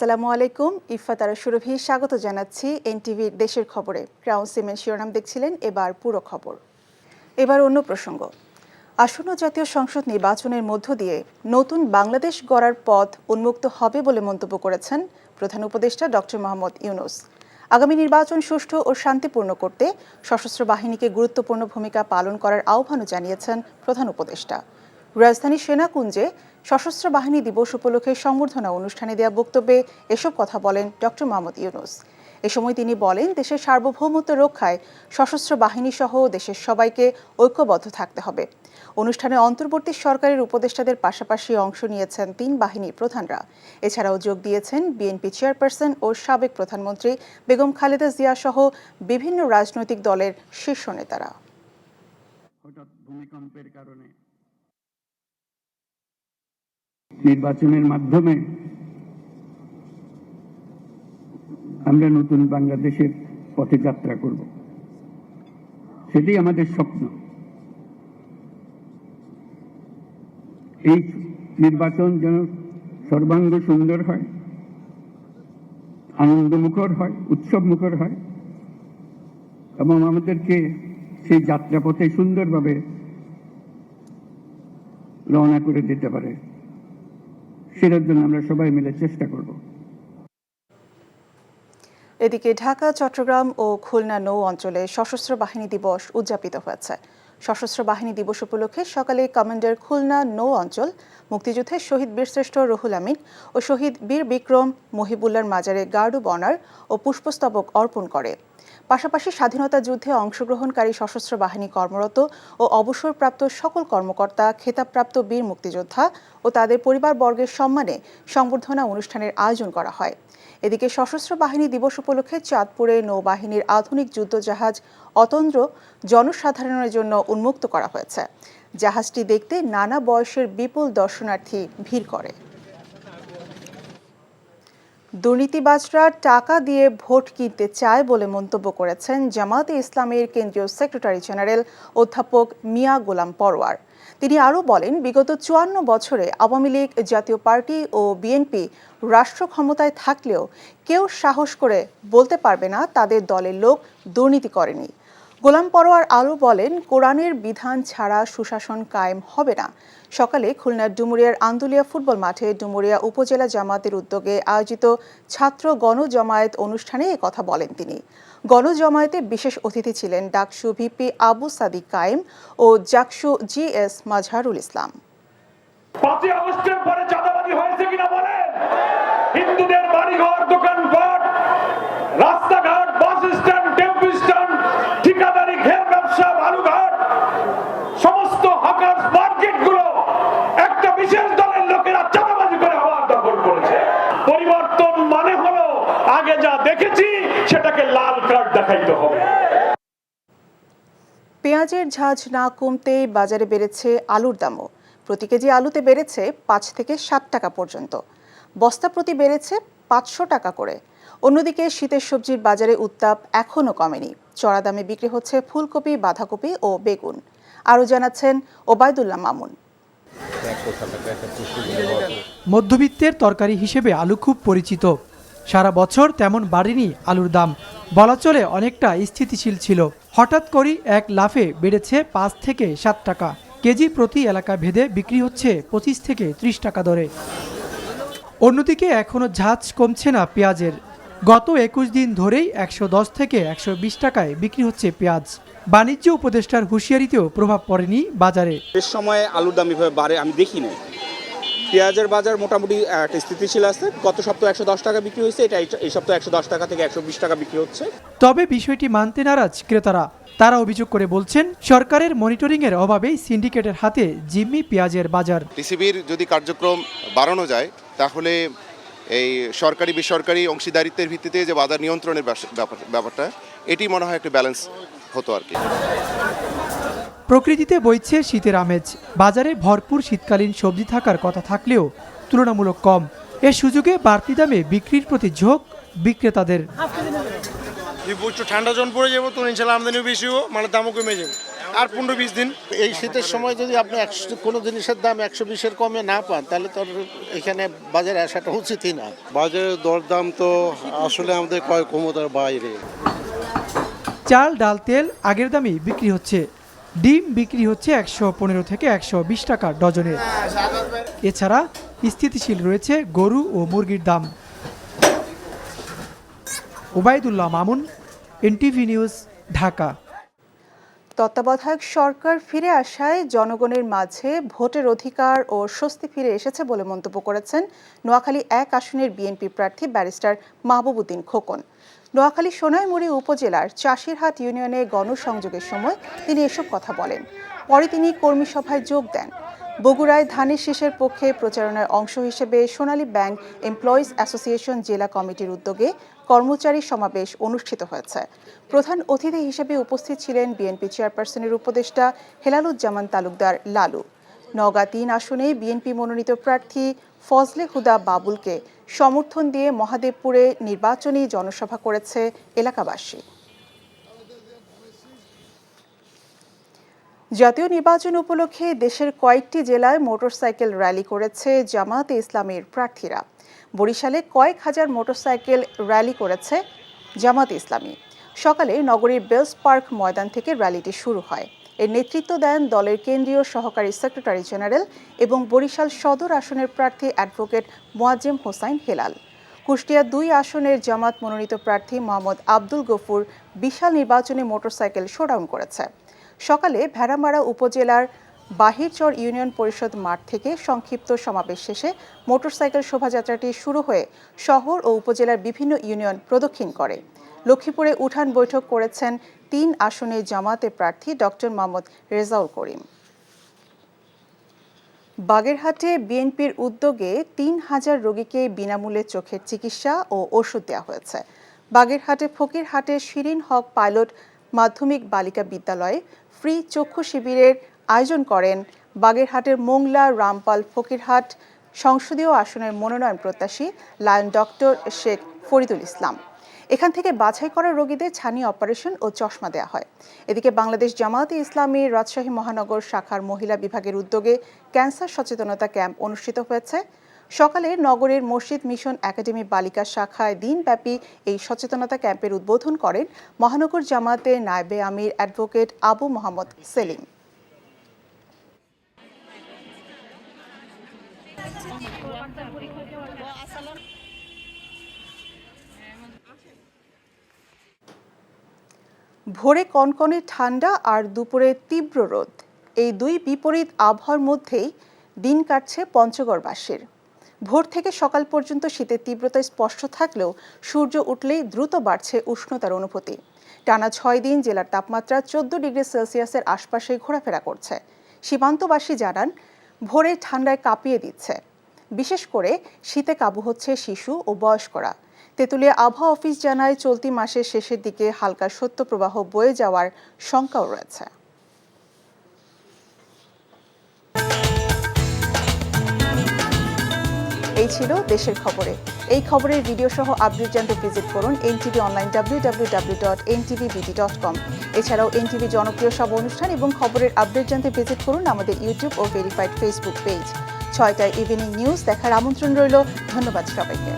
আসসালামু আলাইকুম। ইফাতারা সুরভি, স্বাগত জানাচ্ছি এনটিভি দেশের খবরে। ক্রাউন সিমেন্ট শিরোনাম দেখছিলেন, এবার পুরো খবর। এবার অন্য প্রসঙ্গ। আসন্ন জাতীয় সংসদ নির্বাচনের মধ্য দিয়ে নতুন বাংলাদেশ গড়ার পথ উন্মুক্ত হবে বলে মন্তব্য করেছেন প্রধান উপদেষ্টা ডক্টর মোহাম্মদ ইউনুস। আগামী নির্বাচন সুষ্ঠু ও শান্তিপূর্ণ করতে সশস্ত্র বাহিনীকে গুরুত্বপূর্ণ ভূমিকা পালন করার আহ্বানও জানিয়েছেন প্রধান উপদেষ্টা। রাজধানী সেনাকুঞ্জে সশস্ত্র বাহিনী দিবস উপলক্ষে সংবর্ধনা অনুষ্ঠানে দেওয়া বক্তব্যে এসব কথা বলেন ডক্টর মোহাম্মদ ইউনুস। এ সময় তিনি বলেন, দেশের সার্বভৌমত্ব রক্ষায় সশস্ত্র বাহিনী সহ দেশের সবাইকে ঐক্যবদ্ধ থাকতে হবে। অনুষ্ঠানে অন্তর্বর্তী সরকারের উপদেষ্টাদের পাশাপাশি অংশ নিয়েছেন তিন বাহিনীর প্রধানরা। এছাড়াও যোগ দিয়েছেন বিএনপি চেয়ারপারসন ও সাবেক প্রধানমন্ত্রী বেগম খালেদা জিয়া সহ বিভিন্ন রাজনৈতিক দলের শীর্ষ নেতারা। হঠাৎ ভূমিকম্পের কারণে নির্বাচনের মাধ্যমে আমরা নতুন বাংলাদেশের পথে যাত্রা করব। সেটাই আমাদের স্বপ্ন। এই নির্বাচন যেন সর্বাঙ্গ সুন্দর হয়, আনন্দমুখর হয় উৎসব মুখর হয় এবং আমাদেরকে সেই যাত্রাপথে সুন্দরভাবে রওনা করে দিতে পারে। সেটার জন্য আমরা সবাই মিলে চেষ্টা করব। এদিকে ঢাকা, চট্টগ্রাম ও খুলনা নৌ অঞ্চলে সশস্ত্র বাহিনী দিবস উদযাপিত হয়েছে। সশস্ত্র বাহিনী দিবস উপলক্ষে সকালে কমান্ডার খুলনা নৌ অঞ্চল মুক্তিযুদ্ধের শহীদ বীরশ্রেষ্ঠ রহুল আমিন ও শহীদ বীর বিক্রম মহিবুল্লার মাজারে গার্ড অব অনার ও পুষ্পস্তবক অর্পণ করে। পাশাপাশি স্বাধীনতা যুদ্ধে অংশগ্রহণকারী সশস্ত্র বাহিনী কর্মরত ও অবসরপ্রাপ্ত সকল কর্মকর্তা, খেতাবপ্রাপ্ত বীর মুক্তিযোদ্ধা ও তাদের পরিবারবর্গের সম্মানে সংবর্ধনা অনুষ্ঠানের আয়োজন করা হয়। এদিকে সশস্ত্র বাহিনী দিবস উপলক্ষে চাঁদপুরে নৌবাহিনীর আধুনিক যুদ্ধজাহাজ অতন্দ্র জনসাধারণের জন্য উন্মুক্ত করা হয়েছে। জাহাজটি দেখতে নানা বয়সের বিপুল দর্শনার্থী ভিড় করে। দুর্নীতিবাজরা টাকা দিয়ে ভোট কিনতে চায় বলে মন্তব্য করেছেন জামাতে ইসলামের কেন্দ্রীয় সেক্রেটারি জেনারেল অধ্যাপক মিয়া গোলাম পরওয়ার তিনি আরও বলেন, বিগত চুয়ান্ন বছরে আওয়ামী লীগ, জাতীয় পার্টি ও বিএনপি রাষ্ট্র ক্ষমতায় থাকলেও কেউ সাহস করে বলতে পারবে না তাদের দলের লোক দুর্নীতি করেনি। গোলাম পরোয়ার আরও বলেন, কোরআনের বিধান ছাড়া সুশাসন কায়েম হবে না। সকালে খুলনার ডুমুরিয়ার আন্দুলিয়া ফুটবল মাঠে ডুমুরিয়া উপজেলা জামাতের উদ্যোগে আয়োজিত ছাত্র গণজমায়েত অনুষ্ঠানে কথা বলেন তিনি। গণজমায়েতে বিশেষ অতিথি ছিলেন ডাকসু ভিপি আবু সাদিক কায়েম ও জাকসু জি এস মাজহারুল ইসলাম। সমস্ত মার্কেটগুলো একটা বিশেষ দলের লোকেরা চাঁদাবাজি করে আবার দখল করেছে। পরিবর্তন মানে হলো, আগে যা দেখেছি, সেটাকে লাল কার্ড দেখাইতে হবে। পেঁয়াজের ঝাঁজ না কমতেই বাজারে বেড়েছে আলুর দামও। প্রতি কেজি আলুতে বেড়েছে পাঁচ থেকে সাত টাকা পর্যন্ত। বস্তা প্রতি বেড়েছে পাঁচশো টাকা করে। অন্যদিকে শীতের সবজির বাজারে উত্তাপ এখনও কমেনি। চড়া দামে বিক্রি হচ্ছে ফুলকপি, বাঁধাকপি ও বেগুন। আরও জানাচ্ছেন ওবায়দুল্লাহ মামুন। মধ্যবিত্তের তরকারি হিসেবে আলু খুব পরিচিত। সারা বছর তেমন বাড়েনি আলুর দাম। বলা চলে অনেকটা স্থিতিশীল ছিল। হঠাৎ করেই এক লাফে বেড়েছে পাঁচ থেকে সাত টাকা। কেজি প্রতি এলাকা ভেদে বিক্রি হচ্ছে পঁচিশ থেকে ত্রিশ টাকা দরে। অন্যদিকে এখনও ঝাঁজ কমছে না পেঁয়াজের। গত একুশ দিন ধরেই একশো দশ থেকে একশো বিশ টাকায় বিক্রি হচ্ছে পেঁয়াজ। বাণিজ্য উপদেষ্টার হুঁশিয়ারিতেও প্রভাব পড়েনি বাজারে। এর সময় আলুর দাম এভাবে বাড়ে আমি দেখি নাই। পেঁয়াজের বাজার মোটামুটি একটা স্থিতিশীল আছে। গত সপ্তাহ একশো দশ টাকা বিক্রি হয়েছে এটা এই- সপ্তাহ একশো দশ টাকা থেকে একশো বিশ টাকা বিক্রি হচ্ছে। তবে বিষয়টি মানতে নারাজ ক্রেতারা। তারা অভিযোগ করে বলছেন সরকারের মনিটরিংয়ের অভাবেই সিন্ডিকেটের হাতে জিম্মি পেঁয়াজের বাজার। টিসিবির যদি কার্যক্রম বাড়ানো যায় তাহলে এই সরকারি বেসরকারি অংশীদারিত্বের ভিত্তিতে যে বাজার নিয়ন্ত্রণের ব্যাপারটা এটি মনে হয় একটু ব্যালেন্স হতো আর কি। প্রকৃতিতে বইছে শীতের আমেজ। বাজারে ভরপুর শীতকালীন সবজি থাকার কথা থাকলেও তুলনামূলক কম। এ সুযোগে বাড়তি দামে বিক্রির প্রতি ঝোঁক বিক্রেতাদের। ঠান্ডা জন পড়ে যাব তো ইনশাল্লাহ আমদানিও বেশি হব মানে দামও কমে যাবে। আর পনেরো বিশ দিন। এই শীতের সময় যদি আপনি একশো কোনো জিনিসের দাম একশো বিশের কমে না পান তাহলে তো এখানে বাজারে আসাটা উচিতই না বাজারের দরদাম তো আসলে আমাদের ক্রয় ক্ষমতার বাইরে। চাল ডাল তেল আগের দামেই বিক্রি হচ্ছে। ডিম বিক্রি হচ্ছে একশো পনেরো থেকে একশো বিশ টাকা ডজনে। এছাড়া স্থিতিশীল রয়েছে গরু ও মুরগির দাম। Obaidullah Mamun NTV news Dhaka. তত্ত্বাবধায়ক সরকার ফিরে আসায় জনগণের মাঝে ভোটের অধিকার ও স্বস্তি ফিরে এসেছে বলে মন্তব্য করেছেন নোয়াখালী এক আসনের বিএনপি প্রার্থী ব্যারিস্টার মাহবুবুদ্দিন খোকন। নোয়াখালী সোনাইমুড়ি উপজেলার চাষিরহাট ইউনিয়নে গণসংযোগের সময় তিনি এসব কথা বলেন। পরে তিনি কর্মী সভায় যোগ দেন। বগুড়ায় ধানের শীষের পক্ষে প্রচারণার অংশ হিসেবে সোনালী ব্যাংক এমপ্লয়িজ অ্যাসোসিয়েশন জেলা কমিটির উদ্যোগে কর্মচারী সমাবেশ অনুষ্ঠিত হয়েছে। প্রধান অতিথি হিসেবে উপস্থিত ছিলেন বিএনপি চেয়ারপারসনের উপদেষ্টা হেলালুজ্জামান তালুকদার লালু। নওগাঁ তিন আসনে বিএনপি মনোনীত প্রার্থী ফজলে হুদা বাবুলকে সমর্থন দিয়ে মহাদেবপুরে নির্বাচনী জনসভা করেছে এলাকাবাসী। জাতীয় নির্বাচন উপলক্ষে দেশের কয়েকটি জেলায় মোটরসাইকেল র্যালি করেছে জামাতে ইসলামের প্রার্থীরা। বরিশালে কয়েক হাজার মোটরসাইকেল র্যালি করেছে জামাত ইসলামী। সকালে নগরীর বেলস পার্ক ময়দান থেকে র্যালিটি শুরু হয়। এর নেতৃত্ব দেন দলের কেন্দ্রীয় সহকারী সেক্রেটারি জেনারেল এবং বরিশাল সদর আসনের প্রার্থী অ্যাডভোকেট মোয়াজ্জেম হোসাইন হেলাল। কুষ্টিয়া দুই আসনের জামাত মনোনীত প্রার্থী মোহাম্মদ আব্দুল গফুর বিশাল নির্বাচনে মোটরসাইকেল শোডাউন করেছে। সকালে ভেড়ামারা উপজেলার বাহিরচর ইউনিয়ন পরিষদ মাঠ থেকে সংক্ষিপ্ত সমাবেশ শেষে মোটরসাইকেল শোভাযাত্রাটি শুরু হয়ে শহর ও উপজেলার বিভিন্ন ইউনিয়ন প্রদক্ষিণ করে। লক্ষ্মীপুরে উঠান বৈঠক করেছেন তিন আসনে জামাতে প্রার্থী ডক্টর মোহাম্মদ রেজাউল করিম। বাগেরহাটে বিএনপির উদ্যোগে তিন হাজার রোগীকে বিনামূল্যে চোখের চিকিৎসা ও ওষুধ দেওয়া হয়েছে। বাগেরহাটে ফকিরহাটে শিরিন হক পাইলট মাধ্যমিক বালিকা বিদ্যালয়ে ফ্রি চক্ষু শিবিরের আয়োজন করেন বাগেরহাটের মোংলা, রামপাল, ফকিরহাট সংসদীয় আসনের মনোনয়ন প্রত্যাশী লায়ন ডক্টর শেখ ফরিদুল ইসলাম। এখান থেকে বাছাই করা রোগীদের ছানি অপারেশন ও চশমা দেওয়া হয়। এদিকে বাংলাদেশ জামায়াতে ইসলামী রাজশাহী মহানগর শাখার মহিলা বিভাগের উদ্যোগে ক্যান্সার সচেতনতা ক্যাম্প অনুষ্ঠিত হয়েছে। সকালে নগরের মসজিদ মিশন একাডেমি বালিকা শাখায় দিনব্যাপী এই সচেতনতা ক্যাম্পের উদ্বোধন করেন মহানগর জামায়াতের নায়েবে আমির অ্যাডভোকেট আবু মোহাম্মদ সেলিম। ভোরে কনকনে ঠান্ডা আর দুপুরে তীব্র রোদ। এই দুই বিপরীত আবহাওয়ার মধ্যেই দিন কাটছে পঞ্চগড়বাসীর। ভোর থেকে সকাল পর্যন্ত শীতের তীব্রতা স্পষ্ট থাকলেও সূর্য উঠলেই দ্রুত বাড়ছে উষ্ণতার অনুভূতি। টানা ছয় দিন জেলার তাপমাত্রা চোদ্দ ডিগ্রি সেলসিয়াসের আশপাশে ঘোরাফেরা করছে। সীমান্তবাসী জানান, ভোরে ঠান্ডায় কাঁপিয়ে দিচ্ছে। বিশেষ করে শীতে কাবু হচ্ছে শিশু ও বয়স্করা। তেঁতুলিয়া আবহাওয়া অফিস জানায়, চলতি মাসের শেষের দিকে হালকা শৈত্যপ্রবাহ বয়ে যাওয়ার শঙ্কাও রয়েছে। এই ছিল দেশের খবরে। এই খবরের ভিডিও সহ আপডেট জানতে ভিজিট করুন এনটিভি অনলাইন কম এছাড়াও এনটিভি জনপ্রিয় সব অনুষ্ঠান এবং খবরের আপডেট জানতে ভিজিট করুন আমাদের ইউটিউব ও ভেরিফাইড ফেসবুক পেজ ছয়টায় ইভিনিং নিউজ দেখার আমন্ত্রণ রইল। ধন্যবাদ সবাইকে।